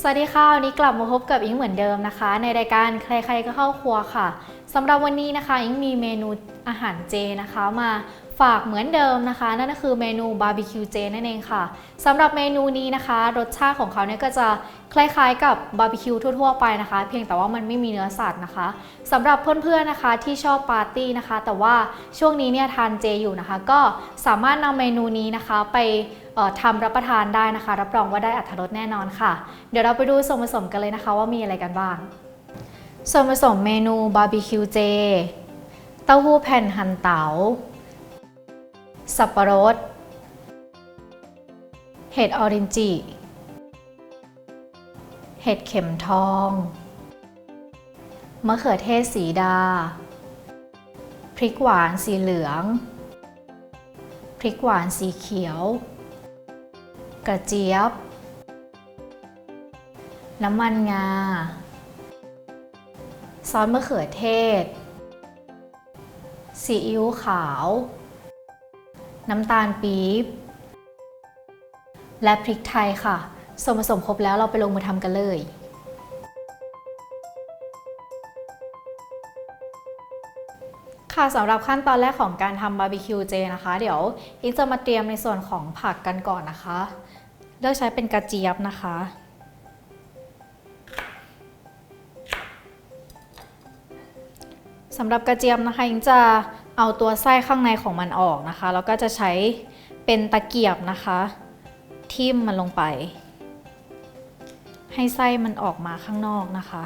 สวัสดีค่ะ วันนี้กลับมาพบกับอิงเหมือนเดิมนะคะ ในรายการใครๆก็เข้าครัวค่ะสำหรับวันนี้นะคะ อิงมีเมนูอาหารเจนะคะมาฝากเหมือนเดิมนะคะ นั่นก็คือเมนูบาร์บีคิวเจนั่นเองค่ะสำหรับเมนูนี้นะคะ รสชาติของเขาเนี่ยก็จะคล้ายๆกับบาร์บีคิวทั่วๆไปนะคะ เพียงแต่ว่ามันไม่มีเนื้อสัตว์นะคะสำหรับเพื่อนๆนะคะที่ชอบปาร์ตี้นะคะ แต่ว่าช่วงนี้เนี่ยทานเจอยู่นะคะ ก็สามารถนำเมนูนี้นะคะไป ทำรับประทานได้นะคะ รับรองว่าได้อัตรรสแน่นอนค่ะ เดี๋ยวเราไปดูส่วนผสมกันเลยนะคะ ว่ามีอะไรกันบ้าง ส่วนผสมเมนูบาร์บีคิวเจ เต้าหู้แผ่นหั่นเตา๋า สับปะรด เห็ดออรินจิ เห็ดเข็มทอง มะเขือเทศสีดา พริกหวานสีเหลือง พริกหวานสีเขียว กระเจี๊ยบ น้ำมันงา ซอสมะเขือเทศ ซีอิ๊วขาว น้ำตาลปี๊บ และพริกไทยค่ะ ส่วนผสมครบแล้วเราไปลงมือทำกันเลยค่ะสำหรับขั้นตอนแรกของการทำบาร์บีคิวเจนะคะ เดี๋ยวอิงจะมาเตรียมในส่วนของผักกันก่อนนะคะ เลือกใช้เป็นกระเจี๊ยบนะคะ สำหรับกระเจี๊ยบนะคะอิงจะเอาตัวไส้ข้างในของมันออกนะคะ แล้วก็จะใช้เป็นตะเกียบนะคะ ทิ่มมันลงไป ให้ไส้มันออกมาข้างนอกนะคะ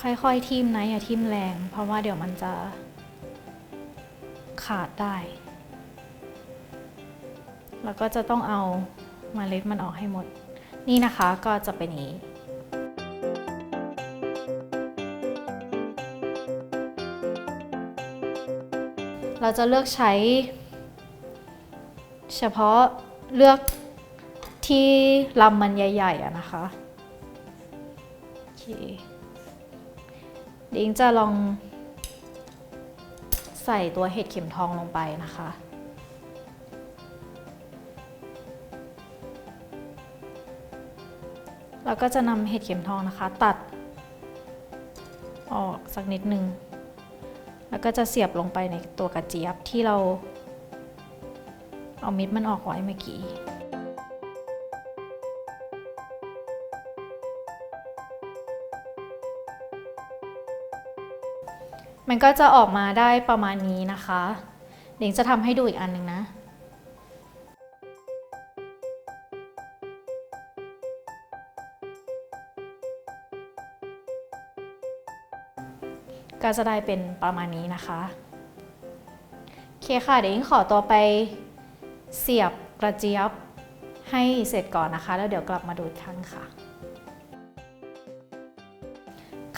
ค่อยๆทิ่มนะอย่าทิ่มแรง เพราะว่าเดี๋ยวมันจะขาดได้ แล้วก็จะต้องเอาเมาเล็ดมันออกให้หมด นี่นะคะก็จะเป็นอย่างนี้เราจะเลือกใช้ เฉพาะเลือกที่ลำมันใหญ่ๆนะคะโอเคดี๋ยวอิงจะลองใส่ตัวเห็ดเข็มทองลงไปนะคะ เราก็จะนำเห็ดเข็มทองนะคะ ตัดออกสักนิดนึง แล้วก็จะเสียบลงไปในตัวกระเจี๊ยบที่เรา เอามิดมันออกไว้เมื่อกี้มันก็จะออกมาได้ประมาณนี้นะคะ เดี๋ยวจะทำให้ดูอีกอันหนึ่งนะ ก็จะได้เป็นประมาณนี้นะคะโอเคค่ะ เดี๋ยวอิงขอตัวไปเสียบกระเจี๊ยบให้เสร็จก่อนนะคะ แล้วเดี๋ยวกลับมาดูอีกครั้งค่ะ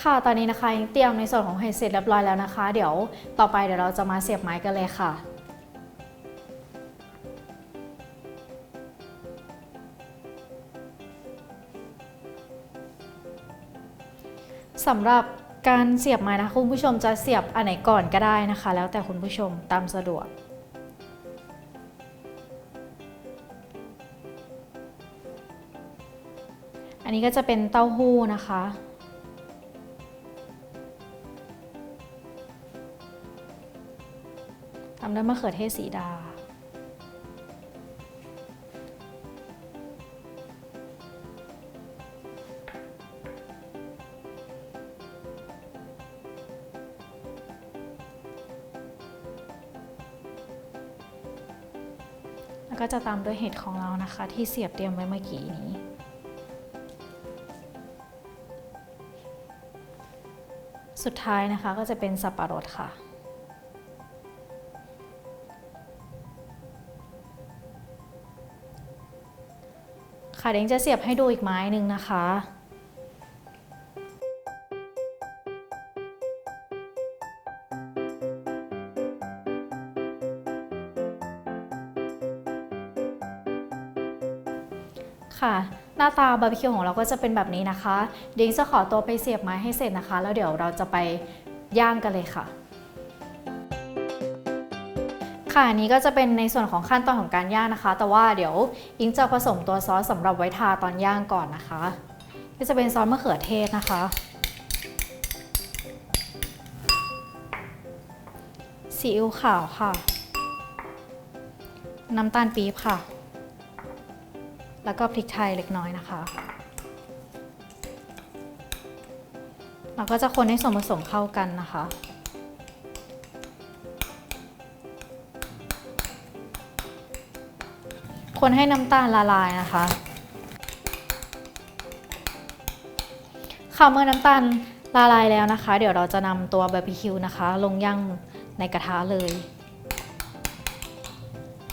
ค่ะตอนนี้นะคะอิงเตรียมในส่วนของเห็ดเสร็จเรียบร้อยแล้วนะคะ เดี๋ยวต่อไปเดี๋ยวเราจะมาเสียบไม้กันเลยค่ะสำหรับ การเสียบไม้นะคะคุณผู้ชมจะเสียบอันไหนก่อนก็ได้นะคะ แล้วแต่คุณผู้ชมตามสะดวก อันนี้ก็จะเป็นเต้าหู้นะคะทำด้วยมะเขือเทศสีดา ก็จะตามด้วยเห็ดของเรานะคะ ที่เสียบเตรียมไว้เมื่อกี้นี้ สุดท้ายนะคะก็จะเป็นสับปะรดค่ะค่ะเด้งจะเสียบให้ดูอีกไม้หนึ่งนะคะ ค่ะ หน้าตาบาร์บีคิวของเราก็จะเป็นแบบนี้นะคะดี๋ยวจะขอตัวไปเสียบไม้ให้เสร็จนะคะ แล้วเดี๋ยวเราจะไปย่างกันเลยค่ะ ค่ะอันนี้ก็จะเป็นในส่วนของขั้นตอนของการย่างนะคะ แต่ว่าเดี๋ยวอิงจะผสมตัวซอสสำหรับไว้ทาตอนย่างก่อนนะคะก็จะเป็นซอสมะเขือเทศนะคะ ซีอิ๊วขาวค่ะ น้ำตาลปี๊บค่ะ แล้วก็พริกไทยเล็กน้อยนะคะ เราก็จะคนให้ส่วนผสมเข้ากันนะคะ คนให้น้ำตาลละลายนะคะค่ะเมื่อน้ำตาลละลายแล้วนะคะ เดี๋ยวเราจะนำตัวบาร์บีคิวนะคะ ลงย่างในกระทะเลย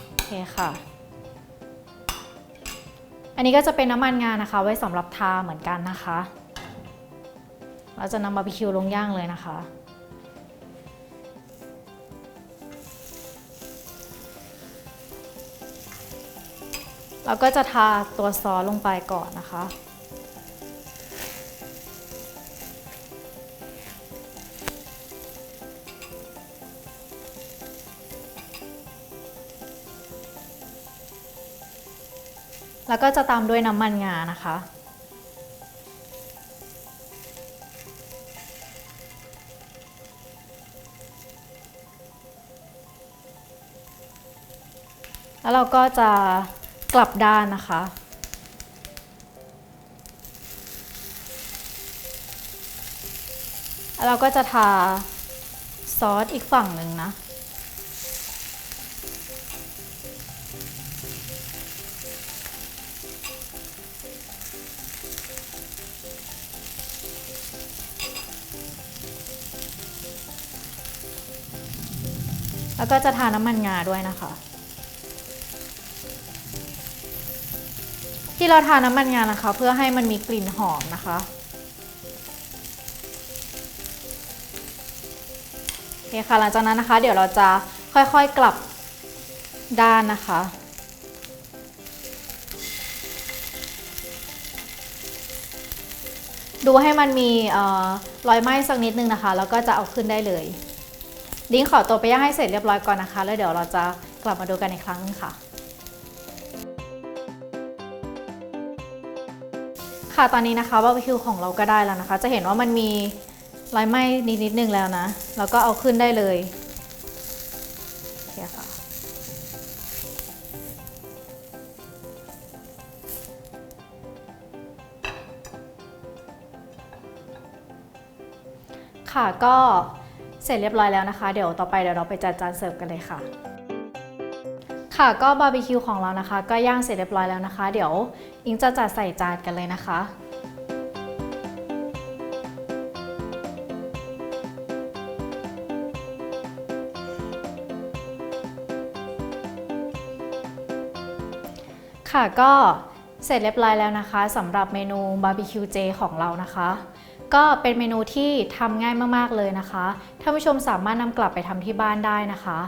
โอเคค่ะ อันนี้ก็จะเป็นน้ำมันงานะคะ ไว้สำหรับทาเหมือนกันนะคะ เราจะนำบาร์บีคิวลงย่างเลยนะคะ เราก็จะทาตัวซอสลงไปก่อนนะคะ แล้วก็จะตามด้วยน้ำมันงานะคะ แล้วเราก็จะกลับด้านนะคะแล้วเราก็จะทาซอสอีกฝั่งหนึ่งนะ แล้วก็จะทาน้ำมันงาด้วยนะคะ ที่เราทาน้ำมันงานะคะ เพื่อให้มันมีกลิ่นหอมนะคะโอเคค่ะหลังจากนั้นนะคะ เดี๋ยวเราจะค่อยๆกลับด้านนะคะดูให้มันมีออรอยไหม้สักนิดนึงนะคะ แล้วก็จะเอาขึ้นได้เลย ดิ้งขอตัวไปย่างให้เสร็จเรียบร้อยก่อนนะคะ แล้วเดี๋ยวเราจะกลับมาดูกันอีกครั้งนึงค่ะ ค่ะตอนนี้นะคะบาร์บีคิวของเราก็ได้แล้วนะคะ จะเห็นว่ามันมีรอยไหม้นิดนิดนึงแล้วนะ แล้วก็เอาขึ้นได้เลยเคค่ะค่ะก็ เสร็จเรียบร้อยแล้วนะคะ เดี๋ยวต่อไปเดี๋ยวเราไปจัดจานเสิร์ฟกันเลยค่ะ ค่ะก็บาร์บีคิวของเรานะคะ ก็ย่างเสร็จเรียบร้อยแล้วนะคะ เดี๋ยวอิงจะจัดใส่จานกันเลยนะคะค่ะก็เสร็จเรียบร้อยแล้วนะคะสำหรับเมนูบาร์บีคิวเจของเรานะคะ ก็เป็นเมนูที่ทำง่ายมากๆเลยนะคะ ท่านผู้ชมสามารถนำกลับไปทำที่บ้านได้นะคะ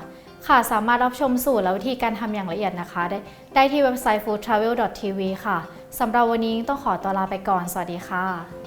ค่ะสามารถรับชมสูตรและวิธีการทำอย่างละเอียดนะคะ ได้ได้ที่เว็บไซต์ foodtravel.tv ค่ะสำหรับวันนี้ต้องขอตัวลาไปก่อน สวัสดีค่ะ